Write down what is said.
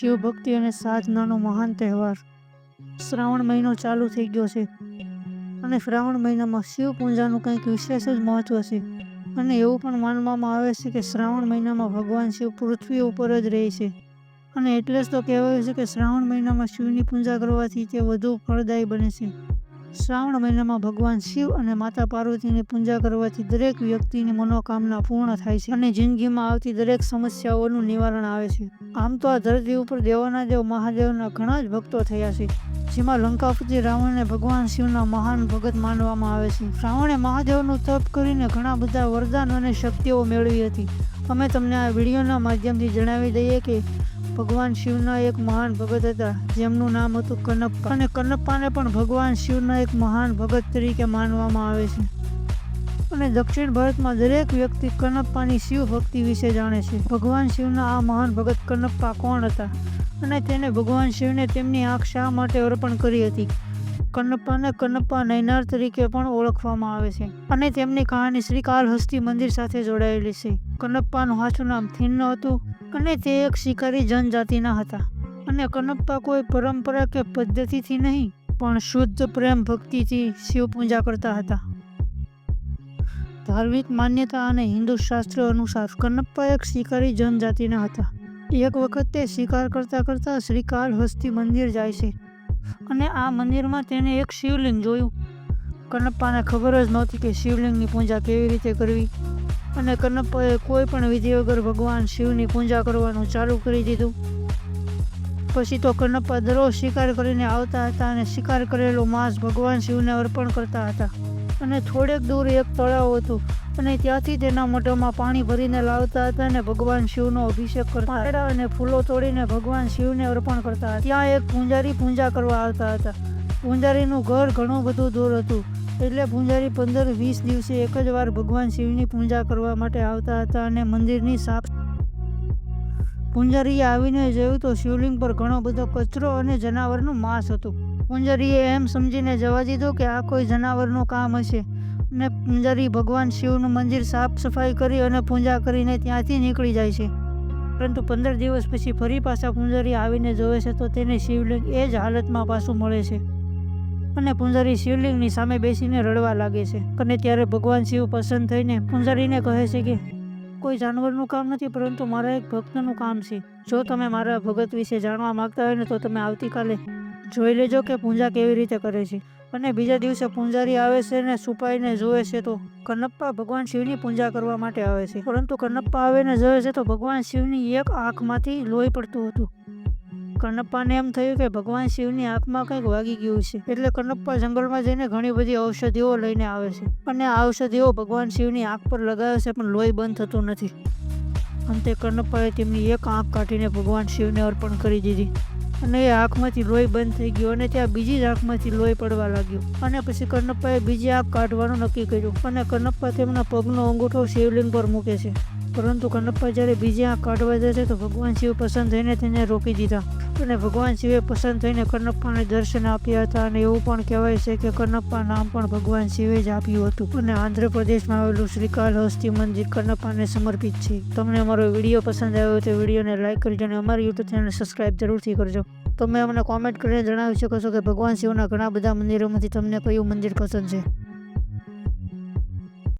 શિવ ભક્તિ અને સાધનાનો મહાન તહેવાર. શ્રાવણ મહિનો ચાલુ થઈ ગયો છે અને શ્રાવણ મહિનામાં શિવ પૂજાનું કંઈક વિશેષ જ મહત્વ છે. અને એવું પણ માનવામાં આવે છે કે શ્રાવણ મહિનામાં ભગવાન શિવ પૃથ્વી ઉપર જ રહે છે. અને એટલે જ તો કહેવાય છે કે શ્રાવણ મહિનામાં શિવની પૂજા કરવાથી તે વધુ ફળદાયી બને છે. શ્રાવણ મહિનામાં ભગવાન શિવ અને માતા પાર્વતીની પૂજા કરવાથી દરેક વ્યક્તિની મનોકામના પૂર્ણ થાય છે અને જિંદગીમાં આવતી દરેક સમસ્યાઓનું નિવારણ આવે છે. આમ તો આ ધરતી ઉપર દેવાના દેવ મહાદેવના ઘણા જ ભક્તો થયા છે, જેમાં લંકાપતિ રાવણને ભગવાન શિવના મહાન ભગત માનવામાં આવે છે. રાવણે મહાદેવનું તપ કરીને ઘણા બધા વરદાન અને શક્તિઓ મેળવી હતી. અમે તમને આ વિડીયોના માધ્યમથી જણાવી દઈએ કે ભગવાન શિવના એક મહાન ભગત હતા. જેમનું નામ હતું કનપ્પા. અને કનપ્પાને પણ ભગવાન શિવના એક મહાન ભગત તરીકે માનવામાં આવે છે. અને દક્ષિણ ભારતમાં દરેક વ્યક્તિ કનપ્પાની શિવ ભક્તિ વિશે જાણે છે. ભગવાન શિવના આ મહાન ભગત કનપ્પા કોણ હતા? અને તેને ભગવાન શિવને તેમની આંખ શા માટે અર્પણ કરી હતી? કનપ્પાને કનપ્પા નૈનાર તરીકે પણ ઓળખવામાં આવે છે અને તેમની કહાની શ્રી કાલહસ્તી મંદિર સાથે જોડાયેલી છે. કનપ્પાનું સાચું નામ થિન્ન હતું અને તે એક શિકારી જનજાતિના હતા. અને કનપ્પા કોઈ પરંપરા કે પદ્ધતિથી નહીં, પણ શુદ્ધ પ્રેમ ભક્તિથી શિવ પૂજા કરતા હતા. ધાર્મિક માન્યતા અને હિન્દુ શાસ્ત્ર અનુસાર કનપ્પા એક શિકારી જનજાતિના હતા. એક વખત તે શિકાર કરતા કરતા શ્રીકાલહસ્તી મંદિર જાય છે. અને આ મંદિરમાં તેને એક શિવલિંગ જોયું. કનપ્પાને ખબર જ નહોતી કે શિવલિંગની પૂજા કેવી રીતે કરવી. અને કનપ્પાએ કોઈ પણ વિધિ વગર ભગવાન શિવની પૂજા કરવાનું ચાલુ કરી દીધું. પછી તો કનપ્પા દરરોજ શિકાર કરીને આવતા હતા અને શિકાર કરેલો માંસ ભગવાન શિવને અર્પણ કરતા હતા. અને થોડેક દૂર એક તળાવ હતું. અને ત્યાંથી તેના મોઢામાં પાણી ભરીને લાવતા હતા અને ભગવાન શિવનો અભિષેક કરતા હતા. અને ફૂલો તોડીને ભગવાન શિવને અર્પણ કરતા હતા. ત્યાં એક પૂંજારી પૂજા કરવા આવતા હતા. પૂંજારીનું ઘર ઘણું બધું દૂર હતું. એટલે પૂંજારી પંદર વીસ દિવસે એક જ વાર ભગવાન શિવની પૂજા કરવા માટે આવતા હતા અને મંદિરની સાફ પૂંજારીએ આવીને જોયું તો શિવલિંગ પર ઘણો બધો કચરો અને જનાવરનું માંસ હતું. પૂંજારીએ એમ સમજીને જવા દીધું કે આ કોઈ જનાવરનું કામ હશે. અને પૂંજારી ભગવાન શિવનું મંદિર સાફ સફાઈ કરી અને પૂજા કરીને ત્યાંથી નીકળી જાય છે. પરંતુ પંદર દિવસ પછી ફરી પાછા પૂંજારી આવીને જોવે છે તો તેને શિવલિંગ એ જ હાલતમાં પાછું મળે છે. અને પૂંજારી શિવલિંગની સામે બેસીને રડવા લાગે છે. અને ત્યારે ભગવાન શિવ પસંદ થઈને પૂંજારીને કહે છે કે, કોઈ જાનવરનું કામ નથી, પરંતુ મારા એક ભક્તનું કામ છે. જો તમે મારા ભગત વિશે જાણવા માંગતા હોય ને તો તમે આવતીકાલે જોઈ લેજો કે પૂજા કેવી રીતે કરે છે. અને બીજા દિવસે પૂંજારી આવે છે ને છુપાઈને જોવે છે તો કનપ્પા ભગવાન શિવની પૂજા કરવા માટે આવે છે. પરંતુ કનપ્પા આવીને જોવે છે તો ભગવાન શિવની એક આંખમાંથી લોહી પડતું હતું. કનપ્પાને એમ થયું કે ભગવાન શિવની આંખમાં કંઈક વાગી ગયું છે. એટલે કનપ્પા જંગલમાં જઈને ઘણી બધી ઔષધિઓ લઈને આવે છે. અને આ ઔષધિઓ ભગવાન શિવની આંખ પર લગાવે છે પણ લોહી બંધ થતું નથી. અંતે કનપ્પાએ તેમની એક આંખ કાઢીને ભગવાન શિવને અર્પણ કરી દીધી. અને એ આંખમાંથી લોહી બંધ થઈ ગયું અને ત્યાં બીજી જ આંખમાંથી લોહી પડવા લાગ્યું. અને પછી કનપ્પાએ બીજી આંખ કાઢવાનું નક્કી કર્યું અને કનપ્પા તેમના પગનો અંગૂઠો શિવલિંગ પર મૂકે છે. પરંતુ કનપ્પા જ્યારે બીજી આંખ કાઢવા છે તો ભગવાન શિવ પસંદ થઈને તેને રોકી દીધા. અને ભગવાન શિવે પસંદ થઈને કનપ્પાને દર્શન આપ્યા હતા અને એવું પણ કહેવાય છે કે કનપ્પા નામ પણ ભગવાન શિવે જ આપ્યું હતું. અને આંધ્રપ્રદેશમાં આવેલું શ્રીકાલહસ્તી મંદિર કનપ્પાને સમર્પિત છે. તમને અમારો વીડિયો પસંદ આવ્યો તો વિડીયોને લાઇક કરજો અને અમારી યુટ્યુબ ચેનલ સબસ્ક્રાઇબ જરૂરથી કરજો. તમે અમને કોમેન્ટ કરીને જણાવી શકો છો કે ભગવાન શિવના ઘણા બધા મંદિરોમાંથી તમને કયું મંદિર પસંદ છે?